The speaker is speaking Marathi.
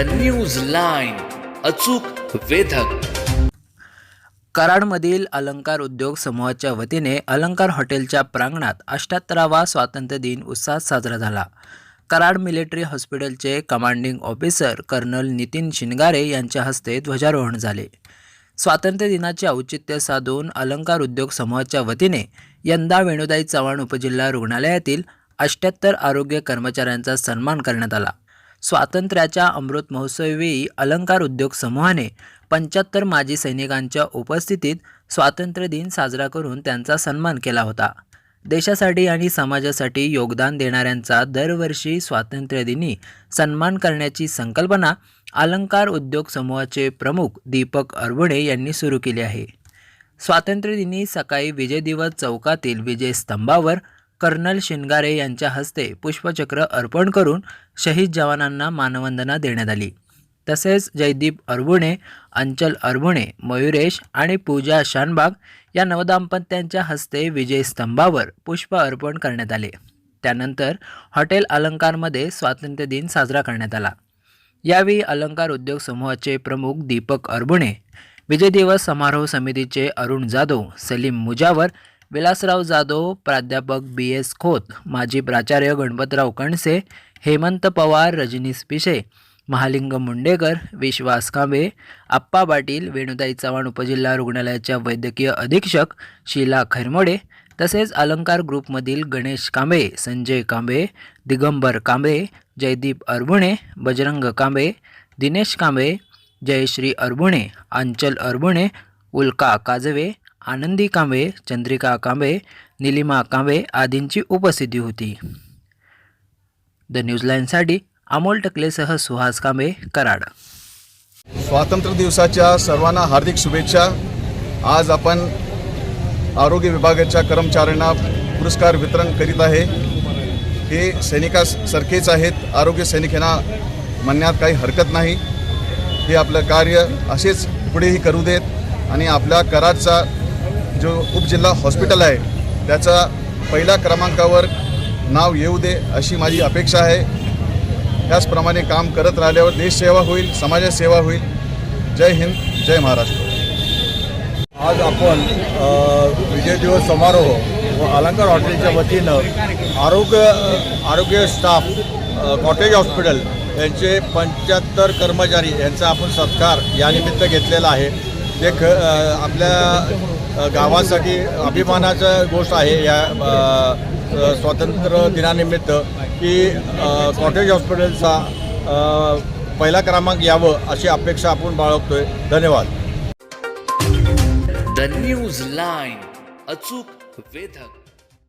द न्यूज लाईन अचूक वेधक. कराडमधील अलंकार उद्योग समूहाच्या वतीने अलंकार हॉटेलच्या प्रांगणात अष्ट्याहत्तरावा स्वातंत्र्य दिन उत्साहात साजरा झाला. कराड मिलिटरी हॉस्पिटलचे commanding officer colonel Nitin Shingare यांच्या हस्ते ध्वजारोहण झाले. स्वातंत्र्य दिनाचे औचित्य साधून अलंकार उद्योग समूहाच्या वतीने यंदा वेणुदाई चव्हाण उपजिल्हा रुग्णालयातील अष्ट्याहत्तर आरोग्य कर्मचाऱ्यांचा सन्मान करण्यात आला. स्वातंत्र्याच्या अमृत महोत्सवी अलंकार उद्योग समूहाने पंच्याहत्तर माजी सैनिकांच्या उपस्थितीत स्वातंत्र्य दिन साजरा करून त्यांचा सन्मान केला होता. देशासाठी आणि समाजासाठी योगदान देणाऱ्यांचा दरवर्षी स्वातंत्र्यदिनी सन्मान करण्याची संकल्पना अलंकार उद्योग समूहाचे प्रमुख दीपक अरबुणे यांनी सुरू केली आहे. स्वातंत्र्यदिनी सकाळी विजय दिवस चौकातील विजय स्तंभावर कर्नल शिनगारे यांच्या हस्ते पुष्पचक्र अर्पण करून शहीद जवानांना मानवंदना देण्यात आली. तसेच जयदीप अरबुणे अंचल अरबुणे मयुरेश आणि पूजा शानबाग या नवदाम्पत्यांच्या हस्ते विजय स्तंभावर पुष्प अर्पण करण्यात आले. त्यानंतर हॉटेल अलंकारमध्ये स्वातंत्र्य दिन साजरा करण्यात आला. यावेळी अलंकार उद्योग समूहाचे प्रमुख दीपक अरबुणे विजय दिवस समारोह समितीचे अरुण जाधव सलीम मुजावर विलासराव जाधव प्राध्यापक बी. एस. खोत माजी प्राचार्य गणपतराव कणसे हेमंत पवार रजनीश पिशे महालिंग मुंडेकर विश्वास कांबे आप्पा पाटील वेणुताई चव्हाण उपजिल्हा रुग्णालयाच्या वैद्यकीय अधीक्षक शीला खैरमोडे तसेच अलंकार ग्रुपमधील गणेश कांबे संजय कांबे दिगंबर कांबे जयदीप अरबुणे बजरंग कांबे दिनेश कांबे जयश्री अरबुणे अंचल अरबुणे उल्का काजवे आनंदी कांबे चंद्रिका कांबे निलिमा कांबे आदींची उपस्थिती होती. द न्यूजलाईनसाठी अमोल टकलेसह सुहास कांबे कराड. स्वातंत्र्य दिवसाच्या सर्वांना हार्दिक शुभेच्छा. आज आपण आरोग्य विभागाच्या कर्मचाऱ्यांना पुरस्कार वितरण करीत आहे. हे सैनिकासारखेच आहेत. आरोग्य सैनिक यांना म्हणण्यात काही हरकत नाही. हे आपलं कार्य असेच पुढेही करू देत आणि आपल्या कराडचा जो उपजिल्हा हॉस्पिटल आहे त्याचा पहिल्या क्रमांकावर नाव येऊ दे अशी माझी अपेक्षा आहे. त्याचप्रमाणे काम करत राहिल्यावर देशसेवा होईल समाजात सेवा होईल. जय हिंद जय महाराष्ट्र. आज आपण विजय दिवस समारोह व अलंकार हॉटेलच्या वतीनं आरोग्य आरोग्य स्टाफ कॉटेज हॉस्पिटल यांचे पंच्याहत्तर कर्मचारी यांचा आपण सत्कार यानिमित्त घेतलेला आहे. जे ख आपल्या गावासाठी अभिमानाचं गोष्ट आहे या स्वातंत्र्य दिनानिमित्त की कॉटेज हॉस्पिटलचा पहिला क्रमांक यावं अशी अपेक्षा आपण बाळगतोय. धन्यवाद. द न्यूज लाईन अचूक वेधक.